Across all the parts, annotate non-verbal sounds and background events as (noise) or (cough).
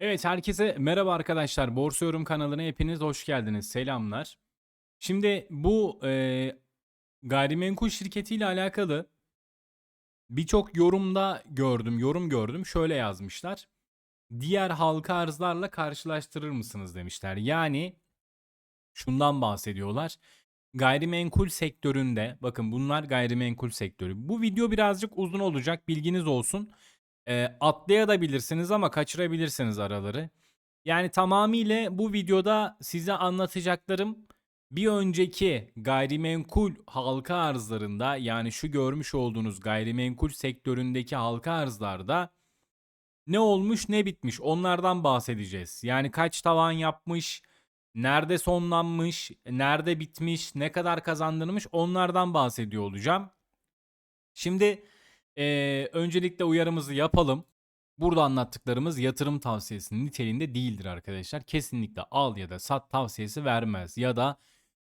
Evet herkese merhaba arkadaşlar. Borsa Yorum kanalına hepiniz hoş geldiniz. Selamlar. Şimdi bu e, gayrimenkul şirketiyle alakalı birçok yorumda gördüm, yorum gördüm. Şöyle yazmışlar. Diğer halka arzlarla karşılaştırır mısınız demişler. Yani şundan bahsediyorlar. Gayrimenkul sektöründe bakın bunlar gayrimenkul sektörü. Bu video birazcık uzun olacak bilginiz olsun. E, atlayabilirsiniz ama kaçırabilirsiniz araları. Yani tamamıyla bu videoda size anlatacaklarım bir önceki gayrimenkul halka arzlarında yani şu görmüş olduğunuz gayrimenkul sektöründeki halka arzlarda ne olmuş ne bitmiş onlardan bahsedeceğiz. Yani kaç tavan yapmış, nerede sonlanmış, nerede bitmiş, ne kadar kazandırmış onlardan bahsediyor olacağım. Şimdi eee, öncelikle uyarımızı yapalım. Burada anlattıklarımız yatırım tavsiyesinin niteliğinde değildir arkadaşlar. Kesinlikle al ya da sat tavsiyesi vermez. Ya da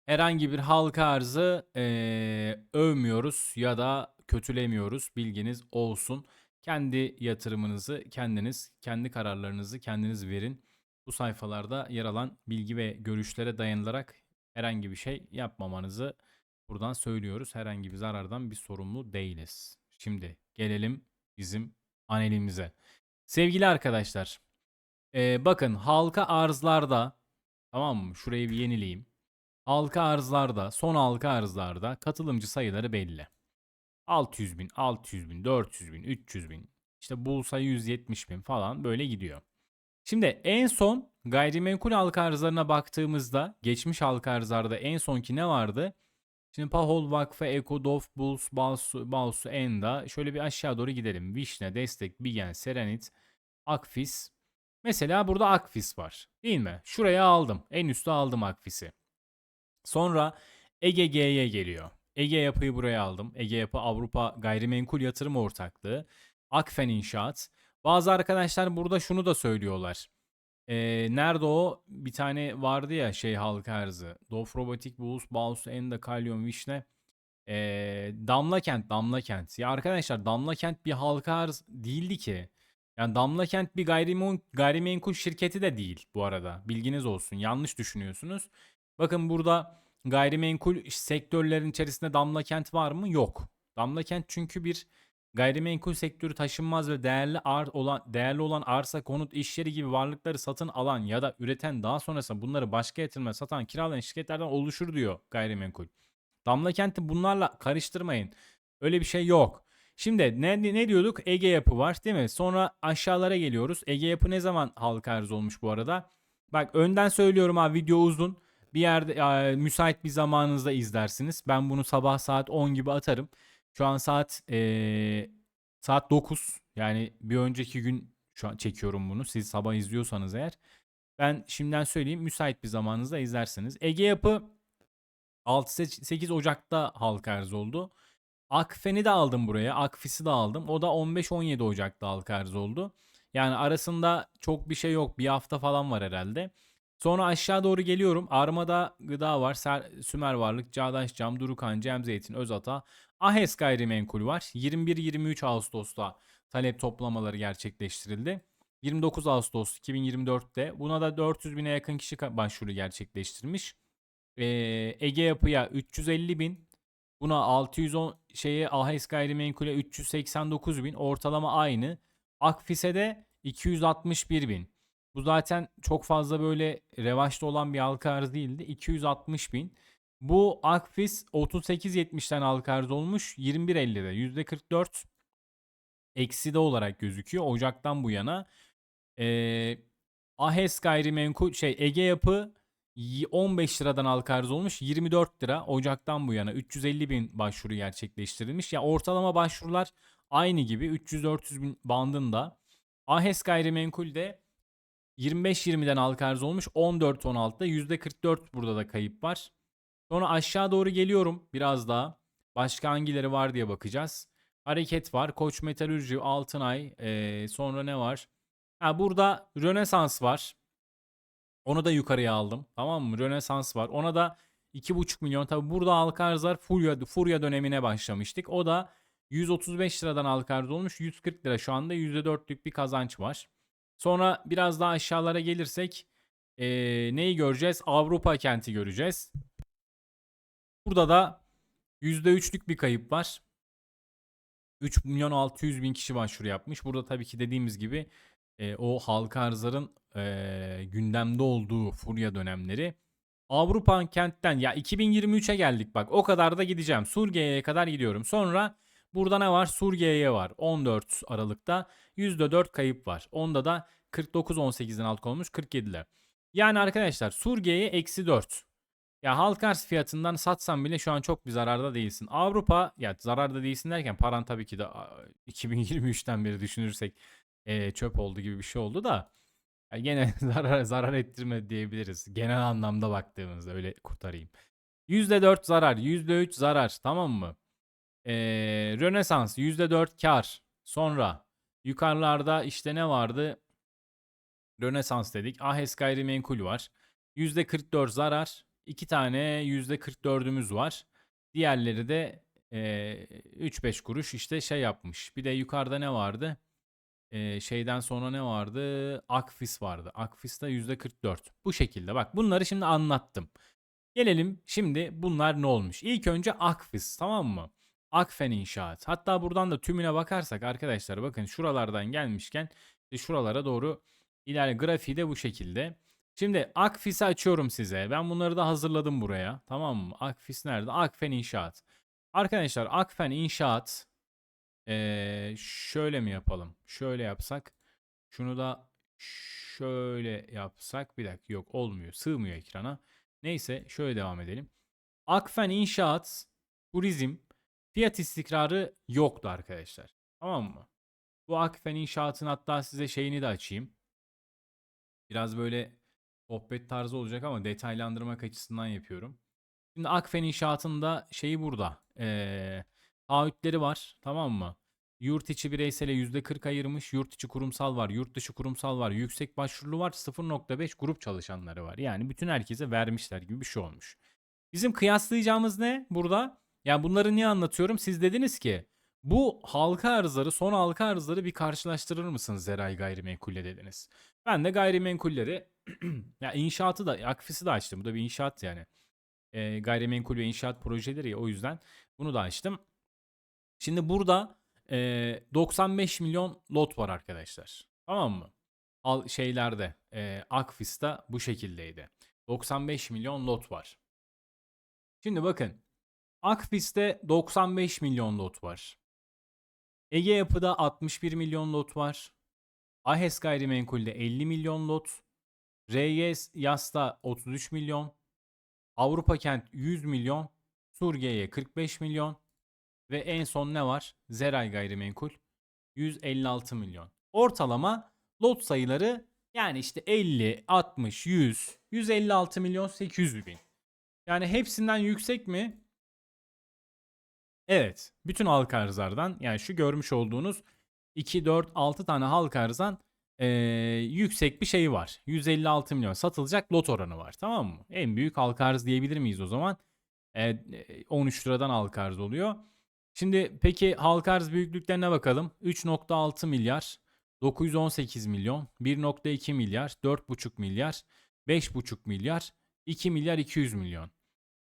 herhangi bir halka arzı eee, övmüyoruz ya da kötülemiyoruz. Bilginiz olsun. Kendi yatırımınızı kendiniz, kendi kararlarınızı kendiniz verin. Bu sayfalarda yer alan bilgi ve görüşlere dayanılarak herhangi bir şey yapmamanızı buradan söylüyoruz. Herhangi bir zarardan bir sorumlu değiliz. Şimdi gelelim bizim anelimize. Sevgili arkadaşlar, eee, bakın halka arzlarda tamam mı? Şurayı bir yenileyim. Halka arzlarda, son halka arzlarda katılımcı sayıları belli. 600 bin, 600 bin, 400 bin, 300 bin, işte bulsa 170 bin falan böyle gidiyor. Şimdi en son gayrimenkul halka arzlarına baktığımızda geçmiş halka arzlarda en sonki ne vardı? Şimdi Pahol Vakfı, Eko, Dof, Bulls, Balsu, Balsu, Enda. Şöyle bir aşağı doğru gidelim. Vişne, Destek, Bigen, Serenit, Akfis. Mesela burada Akfis var. Değil mi? Şuraya aldım. En üstte aldım Akfis'i. Sonra Ege G'ye geliyor. Ege Yapı'yı buraya aldım. Ege Yapı Avrupa Gayrimenkul Yatırım Ortaklığı. Akfen İnşaat. Bazı arkadaşlar burada şunu da söylüyorlar. Ee, nerede o? Bir tane vardı ya şey halka arzı. Dof Robotik, Bulus, Baus, Enda, Kalyon, Vişne. Ee, Damla Kent, Damla Kent. Ya arkadaşlar Damla Kent bir halka arz değildi ki. Yani Damla Kent bir gayrimen gayrimenkul şirketi de değil bu arada. Bilginiz olsun. Yanlış düşünüyorsunuz. Bakın burada gayrimenkul sektörlerin içerisinde Damla Kent var mı? Yok. Damla Kent çünkü bir gayrimenkul sektörü taşınmaz ve değerli ar olan değerli olan arsa, konut, iş yeri gibi varlıkları satın alan ya da üreten daha sonrasında bunları başka yatırıma satan, kiralayan şirketlerden oluşur diyor gayrimenkul. Damla Kent'i bunlarla karıştırmayın. Öyle bir şey yok. Şimdi ne, ne diyorduk? Ege Yapı var değil mi? Sonra aşağılara geliyoruz. Ege Yapı ne zaman halka arz olmuş bu arada? Bak önden söylüyorum ha video uzun. Bir yerde müsait bir zamanınızda izlersiniz. Ben bunu sabah saat 10 gibi atarım. Şu an saat e, saat 9. Yani bir önceki gün şu an çekiyorum bunu. Siz sabah izliyorsanız eğer. Ben şimdiden söyleyeyim müsait bir zamanınızda izlersiniz. Ege Yapı 6-8 Ocak'ta halka arz oldu. Akfen'i de aldım buraya. Akfis'i de aldım. O da 15-17 Ocak'ta halka arz oldu. Yani arasında çok bir şey yok. Bir hafta falan var herhalde. Sonra aşağı doğru geliyorum. Armada gıda var. Ser, Sümer Varlık, Çağdaş Cam, Durukan, Cem Zeytin, Özata. Ahes Gayrimenkul var. 21-23 Ağustos'ta talep toplamaları gerçekleştirildi. 29 Ağustos 2024'te buna da 400 bine yakın kişi başvuru gerçekleştirmiş. Ee, Ege Yapı'ya 350 bin, buna 610 şeye Ahes Gayrimenkul'e 389 bin ortalama aynı. Akfis'e de 261 bin. Bu zaten çok fazla böyle revaçta olan bir halka arz değildi. 260 bin. Bu Akfis 38.70'ten halka arz olmuş 21.50'de %44 eksi de olarak gözüküyor Ocak'tan bu yana. Ee, Ahes gayrimenkul şey Ege yapı 15 liradan halka arz olmuş 24 lira Ocak'tan bu yana 350 bin başvuru gerçekleştirilmiş. Ya yani ortalama başvurular aynı gibi 300-400 bin bandında. Ahes gayrimenkul de 25-20'den halka arz olmuş 14-16'da %44 burada da kayıp var. Sonra aşağı doğru geliyorum biraz daha. Başka hangileri var diye bakacağız. Hareket var. Koç Metalürji, Altınay. Ee, sonra ne var? Ha, burada Rönesans var. Onu da yukarıya aldım. Tamam mı? Rönesans var. Ona da 2,5 milyon. Tabi burada halka arzlar Furya, Furya dönemine başlamıştık. O da 135 liradan halka arz olmuş. 140 lira şu anda %4'lük bir kazanç var. Sonra biraz daha aşağılara gelirsek ee, neyi göreceğiz? Avrupa kenti göreceğiz. Burada da %3'lük bir kayıp var. 3 milyon 600 bin kişi başvuru yapmış. Burada tabii ki dediğimiz gibi e, o halka arzların e, gündemde olduğu furya dönemleri. Avrupa kentten ya 2023'e geldik bak o kadar da gideceğim. Surge'ye kadar gidiyorum. Sonra burada ne var? Surge'ye var. 14 Aralık'ta %4 kayıp var. Onda da 49-18'den alt olmuş 47'ler. Yani arkadaşlar Surge'ye eksi 4. Ya halk arz fiyatından satsan bile şu an çok bir zararda değilsin. Avrupa ya zararda değilsin derken paran tabii ki de a, 2023'ten beri düşünürsek e, çöp oldu gibi bir şey oldu da ya gene (laughs) zarar zarar ettirme diyebiliriz. Genel anlamda baktığımızda öyle kurtarayım. %4 zarar, %3 zarar tamam mı? Ee, Rönesans %4 kar. Sonra yukarılarda işte ne vardı? Rönesans dedik. Ahes gayrimenkul var. %44 zarar. İki tane %44'ümüz var. Diğerleri de e, 3-5 kuruş işte şey yapmış. Bir de yukarıda ne vardı? E, şeyden sonra ne vardı? Akfis vardı. Akfis'te %44. Bu şekilde bak bunları şimdi anlattım. Gelelim şimdi bunlar ne olmuş? İlk önce Akfis tamam mı? Akfen İnşaat. Hatta buradan da tümüne bakarsak arkadaşlar bakın şuralardan gelmişken şuralara doğru ilerle grafiği de bu şekilde. Şimdi Akfis'i açıyorum size. Ben bunları da hazırladım buraya. Tamam mı? Akfis nerede? Akfen İnşaat. Arkadaşlar Akfen İnşaat ee, şöyle mi yapalım? Şöyle yapsak. Şunu da şöyle yapsak. Bir dakika yok olmuyor. Sığmıyor ekrana. Neyse şöyle devam edelim. Akfen İnşaat Turizm fiyat istikrarı yoktu arkadaşlar. Tamam mı? Bu Akfen İnşaat'ın hatta size şeyini de açayım. Biraz böyle sohbet tarzı olacak ama detaylandırmak açısından yapıyorum. Şimdi Akfen İnşaat'ın şeyi burada. Ee, taahhütleri var. Tamam mı? Yurt içi bireysele %40 ayırmış. Yurt içi kurumsal var. Yurt dışı kurumsal var. Yüksek başvurulu var. 0.5 grup çalışanları var. Yani bütün herkese vermişler gibi bir şey olmuş. Bizim kıyaslayacağımız ne burada? Yani bunları niye anlatıyorum? Siz dediniz ki bu halka arzları, son halka arzları bir karşılaştırır mısınız Zeray Gayrimenkul'le dediniz. Ben de gayrimenkulleri (clears throat) ya inşaatı da akfisi de açtım. Bu da bir inşaat yani. E, gayrimenkul ve inşaat projeleri ya o yüzden bunu da açtım. Şimdi burada e, 95 milyon lot var arkadaşlar. Tamam mı? Al şeylerde e, Akfis'ta bu şekildeydi. 95 milyon lot var. Şimdi bakın Akfis'te 95 milyon lot var. Ege Yapı'da 61 milyon lot var. Ahes Gayrimenkul'de 50 milyon lot. RYS Yas'ta 33 milyon. Avrupa Kent 100 milyon. Surge'ye 45 milyon. Ve en son ne var? Zeray Gayrimenkul 156 milyon. Ortalama lot sayıları yani işte 50, 60, 100, 156 milyon 800 bin. Yani hepsinden yüksek mi? Evet. Bütün halka arzlardan yani şu görmüş olduğunuz 2, 4, 6 tane halka arzdan ee, yüksek bir şey var. 156 milyon satılacak lot oranı var. Tamam mı? En büyük halka arz diyebilir miyiz o zaman? Ee, 13 liradan halka arz oluyor. Şimdi peki halka arz büyüklüklerine bakalım. 3.6 milyar, 918 milyon, 1.2 milyar, 4.5 milyar, 5.5 milyar, 2 milyar 200 milyon.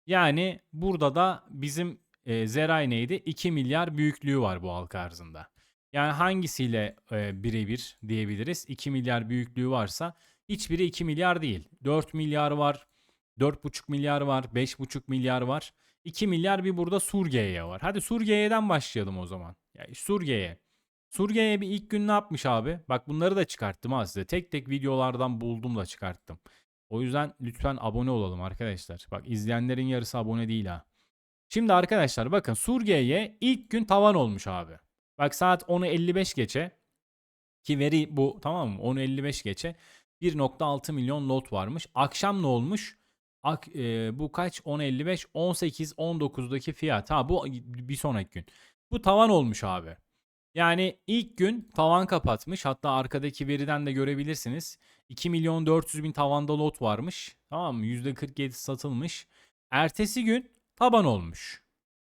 Yani burada da bizim e, Zeray neydi? 2 milyar büyüklüğü var bu halka arzında. Yani hangisiyle e, birebir diyebiliriz? 2 milyar büyüklüğü varsa hiçbiri 2 milyar değil. 4 milyar var, 4,5 milyar var, 5,5 milyar var. 2 milyar bir burada Surge'ye var. Hadi Surge'den başlayalım o zaman. Yani Surge'ye. Surge'ye bir ilk gün ne yapmış abi? Bak bunları da çıkarttım ha size. Tek tek videolardan buldum da çıkarttım. O yüzden lütfen abone olalım arkadaşlar. Bak izleyenlerin yarısı abone değil ha. Şimdi arkadaşlar bakın Surge'ye ilk gün tavan olmuş abi. Bak saat 10'u 55 geçe ki veri bu tamam mı? 10'u 55 geçe 1.6 milyon lot varmış. Akşam ne olmuş? Ak, e, bu kaç? 10.55, 18, 19'daki fiyat. Ha bu bir sonraki gün. Bu tavan olmuş abi. Yani ilk gün tavan kapatmış. Hatta arkadaki veriden de görebilirsiniz. 2 milyon 400 bin tavanda lot varmış. Tamam mı? %47 satılmış. Ertesi gün taban olmuş.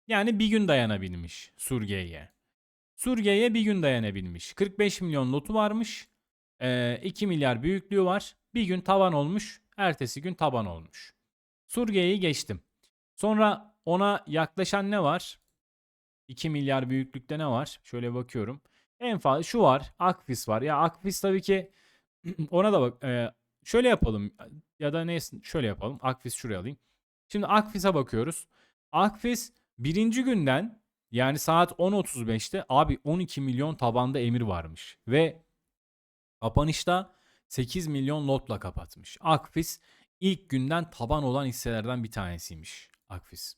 Yani bir gün dayanabilmiş Surge'ye. Surge'ye bir gün dayanabilmiş. 45 milyon lotu varmış. Ee, 2 milyar büyüklüğü var. Bir gün tavan olmuş. Ertesi gün taban olmuş. Surge'yi geçtim. Sonra ona yaklaşan ne var? 2 milyar büyüklükte ne var? Şöyle bakıyorum. En fazla şu var. Akfis var. Ya Akfis tabii ki (clears throat) ona da bak. e, şöyle yapalım. Ya da neyse şöyle yapalım. Akfis şuraya alayım. Şimdi Akfis'e bakıyoruz. Akfis birinci günden yani saat 10.35'te abi 12 milyon tabanda emir varmış. Ve kapanışta 8 milyon lotla kapatmış. Akfis ilk günden taban olan hisselerden bir tanesiymiş. Akfis.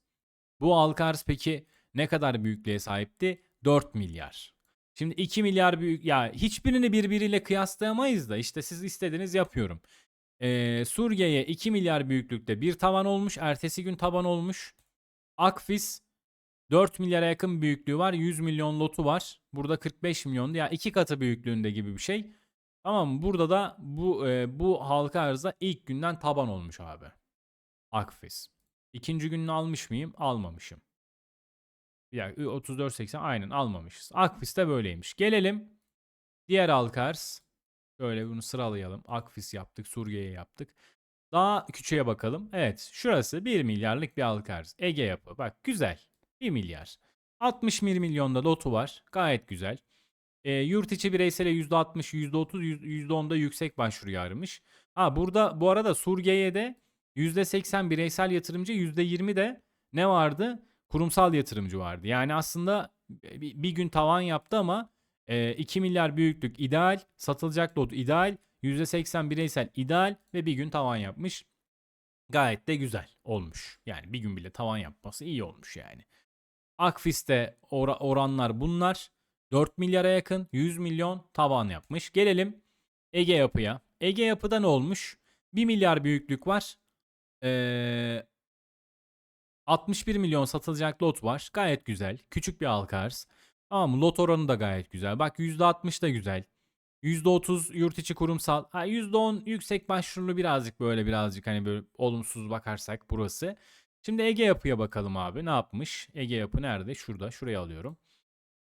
Bu Alkars peki ne kadar büyüklüğe sahipti? 4 milyar. Şimdi 2 milyar büyük ya hiçbirini birbiriyle kıyaslayamayız da işte siz istediğiniz yapıyorum. Ee, Suriye'ye 2 milyar büyüklükte bir tavan olmuş. Ertesi gün taban olmuş. Akfis 4 milyara yakın büyüklüğü var. 100 milyon lotu var. Burada 45 milyon ya iki katı büyüklüğünde gibi bir şey. Tamam? Burada da bu e, bu halka arzda ilk günden taban olmuş abi. Akfis. İkinci gününü almış mıyım? Almamışım. Ya 34.80 aynen almamışız. Akfis de böyleymiş. Gelelim diğer halka arz. Şöyle bunu sıralayalım. Akfis yaptık, Suriye'ye yaptık. Daha küçüğe bakalım. Evet şurası 1 milyarlık bir halka arz. Ege yapı. Bak güzel. 1 milyar. 61 milyonda lotu var. Gayet güzel. E, yurt içi bireysele %60, %30, %10'da yüksek başvuru yarmış. Ha burada bu arada Surge'ye de %80 bireysel yatırımcı, %20 de ne vardı? Kurumsal yatırımcı vardı. Yani aslında bir gün tavan yaptı ama e, 2 milyar büyüklük ideal, satılacak lot ideal, %80 bireysel ideal ve bir gün tavan yapmış. Gayet de güzel olmuş. Yani bir gün bile tavan yapması iyi olmuş yani. Akfis'te or- oranlar bunlar. 4 milyara yakın 100 milyon tavan yapmış. Gelelim Ege Yapı'ya. Ege Yapı'da ne olmuş? 1 milyar büyüklük var. Ee, 61 milyon satılacak lot var. Gayet güzel. Küçük bir halka arz. Tamam lot oranı da gayet güzel. Bak %60 da güzel. %30 yurt içi kurumsal. Ha, %10 yüksek başvurulu birazcık böyle birazcık hani böyle olumsuz bakarsak burası. Şimdi Ege Yapı'ya bakalım abi. Ne yapmış? Ege Yapı nerede? Şurada. Şuraya alıyorum.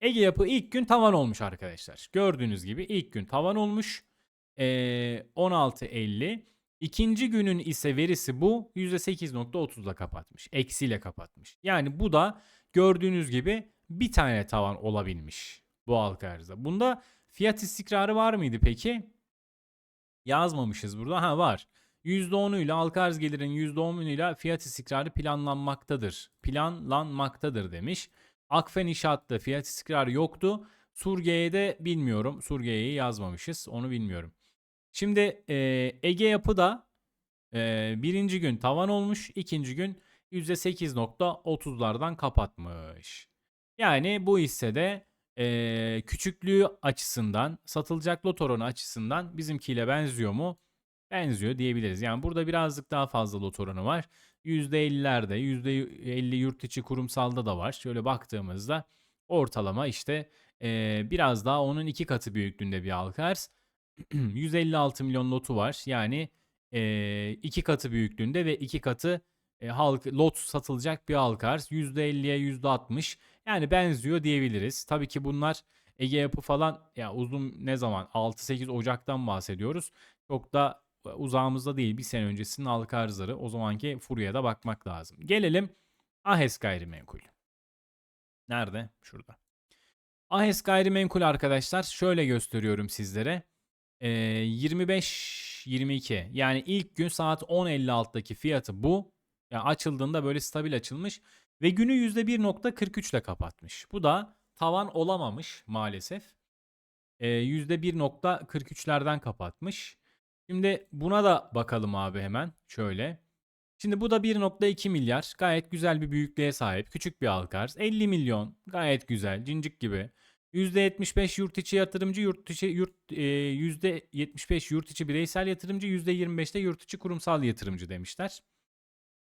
Ege Yapı ilk gün tavan olmuş arkadaşlar. Gördüğünüz gibi ilk gün tavan olmuş. Ee, 16.50. İkinci günün ise verisi bu %8.30'la kapatmış. Eksiyle kapatmış. Yani bu da gördüğünüz gibi bir tane tavan olabilmiş bu halka arzda. Bunda fiyat istikrarı var mıydı peki? Yazmamışız burada. Ha var. %10'uyla halka arz gelirin %10'uyla fiyat istikrarı planlanmaktadır. Planlanmaktadır demiş. Akfen İnşaat'ta fiyat istikrarı yoktu. Surge'ye de bilmiyorum. Surge'yi yazmamışız. Onu bilmiyorum. Şimdi e, Ege Yapı'da e, birinci gün tavan olmuş. ikinci gün %8.30'lardan kapatmış. Yani bu hissede e, küçüklüğü açısından satılacak lot oranı açısından bizimkiyle benziyor mu? Benziyor diyebiliriz. Yani burada birazcık daha fazla lot oranı var. %50'lerde, %50 yurt içi kurumsalda da var. Şöyle baktığımızda ortalama işte e, biraz daha onun iki katı büyüklüğünde bir halka arz. (clears throat) 156 milyon lotu var. Yani e, iki katı büyüklüğünde ve iki katı e, halk lot satılacak bir halka arz. %50'ye %60 yani benziyor diyebiliriz. Tabii ki bunlar Ege Yapı falan ya uzun ne zaman 6-8 Ocak'tan bahsediyoruz. Çok da uzağımızda değil bir sene öncesinin halka arzları o zamanki furyaya da bakmak lazım. Gelelim Ahes gayrimenkul. Nerede? Şurada. Ahes gayrimenkul arkadaşlar şöyle gösteriyorum sizlere. Ee, 25-22 yani ilk gün saat 10.56'daki fiyatı bu. Yani açıldığında böyle stabil açılmış ve günü %1.43 ile kapatmış. Bu da tavan olamamış maalesef. Ee, %1.43'lerden kapatmış. Şimdi buna da bakalım abi hemen şöyle. Şimdi bu da 1.2 milyar. Gayet güzel bir büyüklüğe sahip. Küçük bir halka arz. 50 milyon. Gayet güzel. Cincik gibi. %75 yurt içi yatırımcı, yurt içi yurt e, %75 yurt içi bireysel yatırımcı, %25 de yurt içi kurumsal yatırımcı demişler.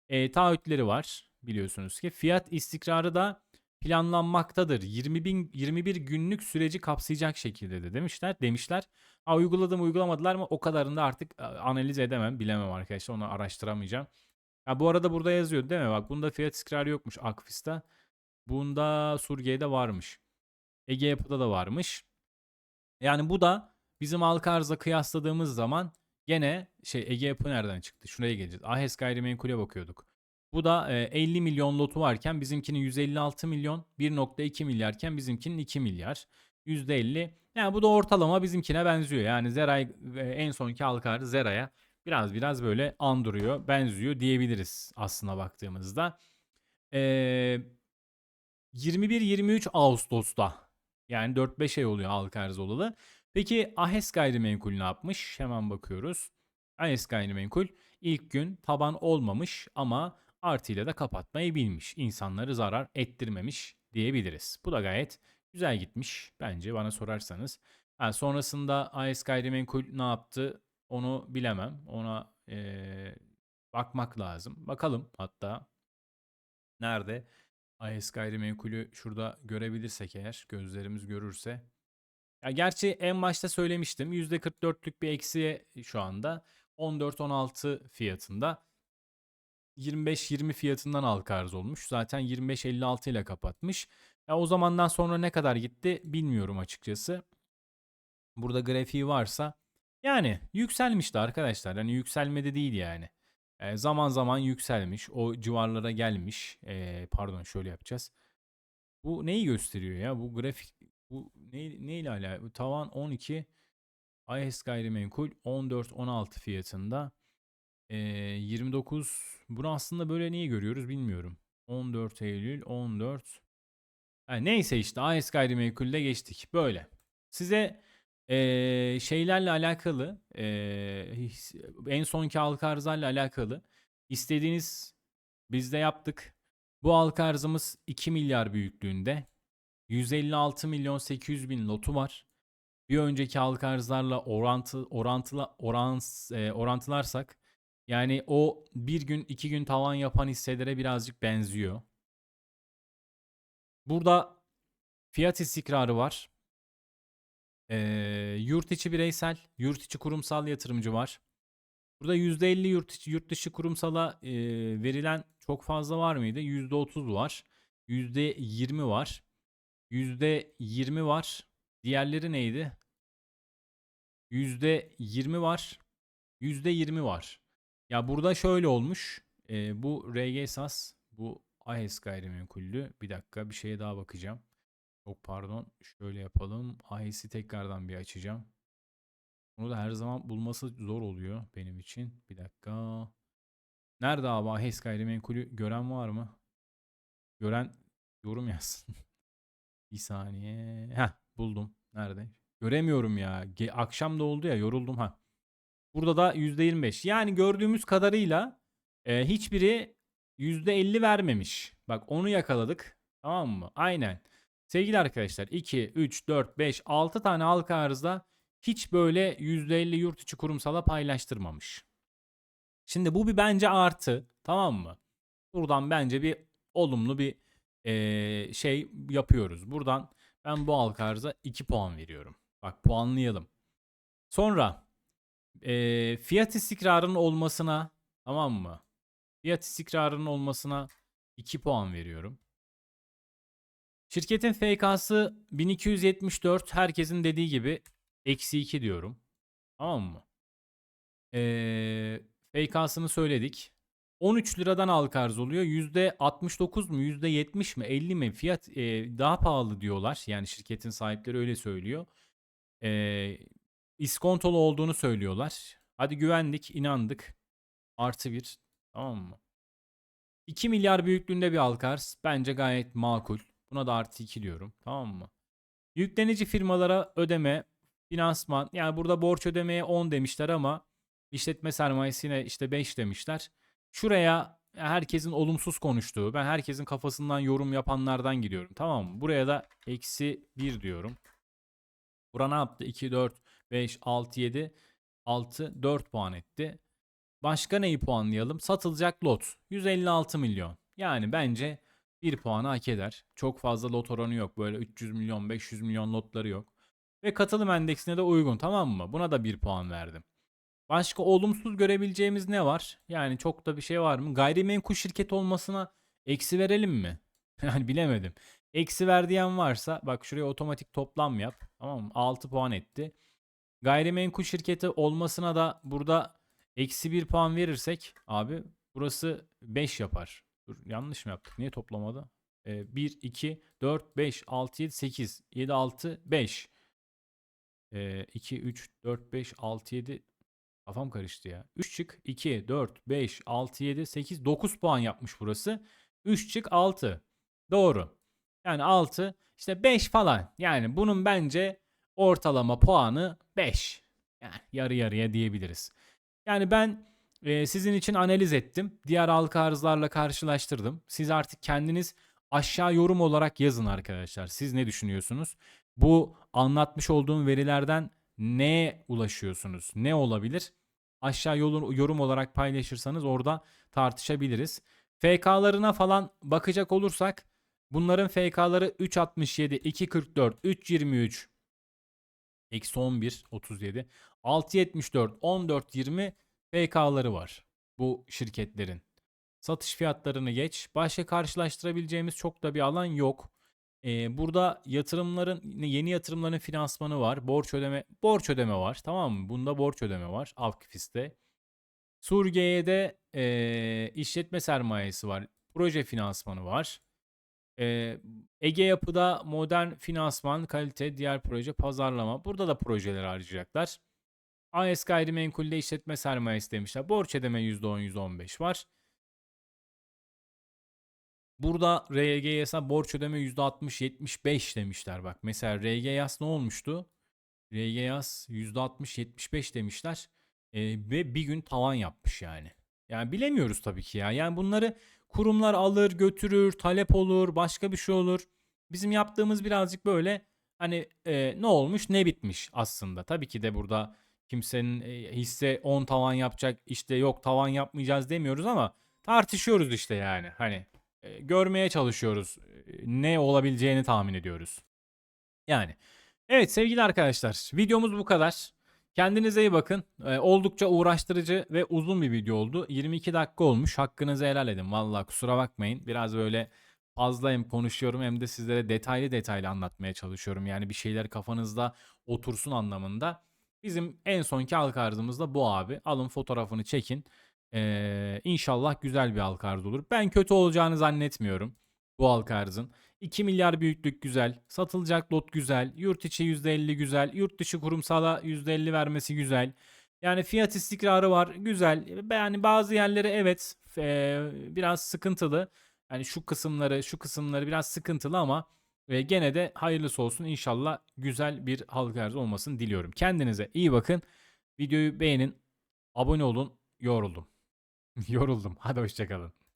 E, taahhütleri var biliyorsunuz ki. Fiyat istikrarı da planlanmaktadır. 20 bin, 21 günlük süreci kapsayacak şekilde de demişler. Demişler. Ha, uyguladım uygulamadılar mı o kadarını da artık analiz edemem. Bilemem arkadaşlar onu araştıramayacağım. Ha, bu arada burada yazıyor değil mi? Bak bunda fiyat istikrarı yokmuş Akfis'te. Bunda Surge'de varmış. Ege Yapı'da da varmış. Yani bu da bizim halka arzla kıyasladığımız zaman gene şey Ege Yapı nereden çıktı? Şuraya geleceğiz. Ahes Gayrimenkul'e bakıyorduk. Bu da e, 50 milyon lotu varken bizimkinin 156 milyon, 1.2 milyarken bizimkinin 2 milyar. %50. Yani bu da ortalama bizimkine benziyor. Yani Zera en sonki halka arz Zera'ya biraz biraz böyle andırıyor, benziyor diyebiliriz aslına baktığımızda. Ee, 21-23 Ağustos'ta yani 4-5 ay oluyor halka arz olalı. Peki Ahes Gayrimenkul ne yapmış? Hemen bakıyoruz. Ahes Gayrimenkul ilk gün taban olmamış ama artıyla da kapatmayı bilmiş. İnsanları zarar ettirmemiş diyebiliriz. Bu da gayet güzel gitmiş bence bana sorarsanız. Ha, sonrasında AS Gayrimenkul ne yaptı onu bilemem. Ona eee, bakmak lazım. Bakalım hatta nerede AS Gayrimenkul'ü şurada görebilirsek eğer gözlerimiz görürse. Ya gerçi en başta söylemiştim %44'lük bir eksiye şu anda 14-16 fiyatında. 25-20 fiyatından halka arz olmuş. Zaten 25-56 ile kapatmış. Ya o zamandan sonra ne kadar gitti bilmiyorum açıkçası. Burada grafiği varsa yani yükselmişti arkadaşlar. Hani yükselmedi değil yani. E, zaman zaman yükselmiş. O civarlara gelmiş. E, pardon şöyle yapacağız. Bu neyi gösteriyor ya? Bu grafik bu ne, neyle alakalı? Bu Tavan 12 IS gayrimenkul 14-16 fiyatında. E, 29 bunu aslında böyle niye görüyoruz bilmiyorum. 14 Eylül 14 Ha, neyse işte AES gayrimenkulde geçtik. Böyle. Size eee, şeylerle alakalı his- en sonki halka arzlarla alakalı istediğiniz biz de yaptık. Bu halka arzımız 2 milyar büyüklüğünde. 156 milyon 800 bin lotu var. Bir önceki halka arzlarla orantı orantıla orans eee, orantılarsak yani o bir gün iki gün tavan yapan hisselere birazcık benziyor. Burada fiyat istikrarı var. Ee, yurt içi bireysel, yurt içi kurumsal yatırımcı var. Burada %50 yurt içi, yurt dışı kurumsala e, verilen çok fazla var mıydı? %30 var. %20 var. %20 var. Diğerleri neydi? %20 var. %20 var. Ya burada şöyle olmuş. E, bu RGSAS, bu AES gayrimenkullü. Bir dakika bir şeye daha bakacağım. Çok pardon. Şöyle yapalım. AES'i tekrardan bir açacağım. Bunu da her zaman bulması zor oluyor benim için. Bir dakika. Nerede abi AES gayrimenkulü gören var mı? Gören yorum yazsın. (laughs) bir saniye. Heh buldum. Nerede? Göremiyorum ya. Ge- akşam da oldu ya yoruldum ha. Burada da %25. Yani gördüğümüz kadarıyla e, hiçbiri %50 vermemiş. Bak onu yakaladık. Tamam mı? Aynen. Sevgili arkadaşlar 2, 3, 4, 5, 6 tane halka arzda hiç böyle %50 yurt içi kurumsala paylaştırmamış. Şimdi bu bir bence artı. Tamam mı? Buradan bence bir olumlu bir eee, şey yapıyoruz. Buradan ben bu halka arza 2 puan veriyorum. Bak puanlayalım. Sonra eee, fiyat istikrarının olmasına tamam mı? Fiyat istikrarının olmasına 2 puan veriyorum. Şirketin FK'sı 1274 herkesin dediği gibi eksi 2 diyorum. Tamam mı? Ee, FK'sını söyledik. 13 liradan halka arz oluyor. %69 mu %70 mi 50 mi fiyat e, daha pahalı diyorlar. Yani şirketin sahipleri öyle söylüyor. Ee, iskontolu olduğunu söylüyorlar. Hadi güvendik inandık. Artı bir tamam mı? 2 milyar büyüklüğünde bir halka arz. Bence gayet makul. Buna da artı 2 diyorum. Tamam mı? Yüklenici firmalara ödeme, finansman. Yani burada borç ödemeye 10 demişler ama işletme sermayesine işte 5 demişler. Şuraya herkesin olumsuz konuştuğu, ben herkesin kafasından yorum yapanlardan gidiyorum. Tamam mı? Buraya da eksi 1 diyorum. Bura ne yaptı? 2, 4, 5, 6, 7, 6, 4 puan etti. Başka neyi puanlayalım? Satılacak lot. 156 milyon. Yani bence 1 puanı hak eder. Çok fazla lot oranı yok. Böyle 300 milyon, 500 milyon lotları yok. Ve katılım endeksine de uygun tamam mı? Buna da 1 puan verdim. Başka olumsuz görebileceğimiz ne var? Yani çok da bir şey var mı? Gayrimenkul şirket olmasına eksi verelim mi? (laughs) Yani bilemedim. Eksi ver diyen varsa bak şuraya otomatik toplam yap. Tamam mı? 6 puan etti. Gayrimenkul şirketi olmasına da burada eksi 1 puan verirsek abi burası 5 yapar. Dur yanlış mı yaptık? Niye toplamadı? Ee, 1, 2, 4, 5, 6, 7, 8, 7, 6, 5. Ee, 2, 3, 4, 5, 6, 7. Kafam karıştı ya. 3 çık 2, 4, 5, 6, 7, 8, 9 puan yapmış burası. 3 çık 6. Doğru. Yani 6 işte 5 falan. Yani bunun bence ortalama puanı 5. Yani yarı yarıya diyebiliriz. Yani ben e, sizin için analiz ettim. Diğer halka arzlarla karşılaştırdım. Siz artık kendiniz aşağı yorum olarak yazın arkadaşlar. Siz ne düşünüyorsunuz? Bu anlatmış olduğum verilerden neye ulaşıyorsunuz? Ne olabilir? Aşağı yorum, yorum olarak paylaşırsanız orada tartışabiliriz. FK'larına falan bakacak olursak bunların FK'ları 3.67, 2.44, 3.23, eksi 11, 37, 6.74, 14.20 FK'ları var bu şirketlerin. Satış fiyatlarını geç. Başka karşılaştırabileceğimiz çok da bir alan yok. Burada yatırımların yeni yatırımların finansmanı var. Borç ödeme borç ödeme var. Tamam mı? Bunda borç ödeme var. Avkifis'te. Surge'de e, işletme sermayesi var. Proje finansmanı var. E, Ege Yapı'da modern finansman, kalite, diğer proje, pazarlama. Burada da projeler harcayacaklar. AS Gayrimenkul'de işletme sermayesi demişler. Borç ödeme %10, %15 var. Burada RGYAS'a borç ödeme %60-75 demişler bak. Mesela RGYAS ne olmuştu? RGYAS %60-75 demişler. Ee, ve bir gün tavan yapmış yani. Yani bilemiyoruz tabii ki ya. Yani bunları kurumlar alır, götürür, talep olur, başka bir şey olur. Bizim yaptığımız birazcık böyle hani e, ne olmuş ne bitmiş aslında. Tabii ki de burada kimsenin e, hisse 10 tavan yapacak işte yok tavan yapmayacağız demiyoruz ama tartışıyoruz işte yani. Hani görmeye çalışıyoruz. Ne olabileceğini tahmin ediyoruz. Yani. Evet sevgili arkadaşlar videomuz bu kadar. Kendinize iyi bakın. Oldukça uğraştırıcı ve uzun bir video oldu. 22 dakika olmuş. Hakkınızı helal edin. Vallahi kusura bakmayın. Biraz böyle fazla hem konuşuyorum hem de sizlere detaylı detaylı anlatmaya çalışıyorum. Yani bir şeyler kafanızda otursun anlamında. Bizim en sonki halka arzımız da bu abi. Alın fotoğrafını çekin. Ee, inşallah güzel bir halka arz olur. Ben kötü olacağını zannetmiyorum bu halka arzın. 2 milyar büyüklük güzel. Satılacak lot güzel. Yurt içi %50 güzel. Yurt dışı kurumsala %50 vermesi güzel. Yani fiyat istikrarı var. Güzel. Yani bazı yerleri evet e, biraz sıkıntılı. Yani şu kısımları şu kısımları biraz sıkıntılı ama e, gene de hayırlısı olsun. İnşallah güzel bir halka arz olmasını diliyorum. Kendinize iyi bakın. Videoyu beğenin. Abone olun. Yoruldum. (laughs) Yoruldum. Hadi hoşçakalın.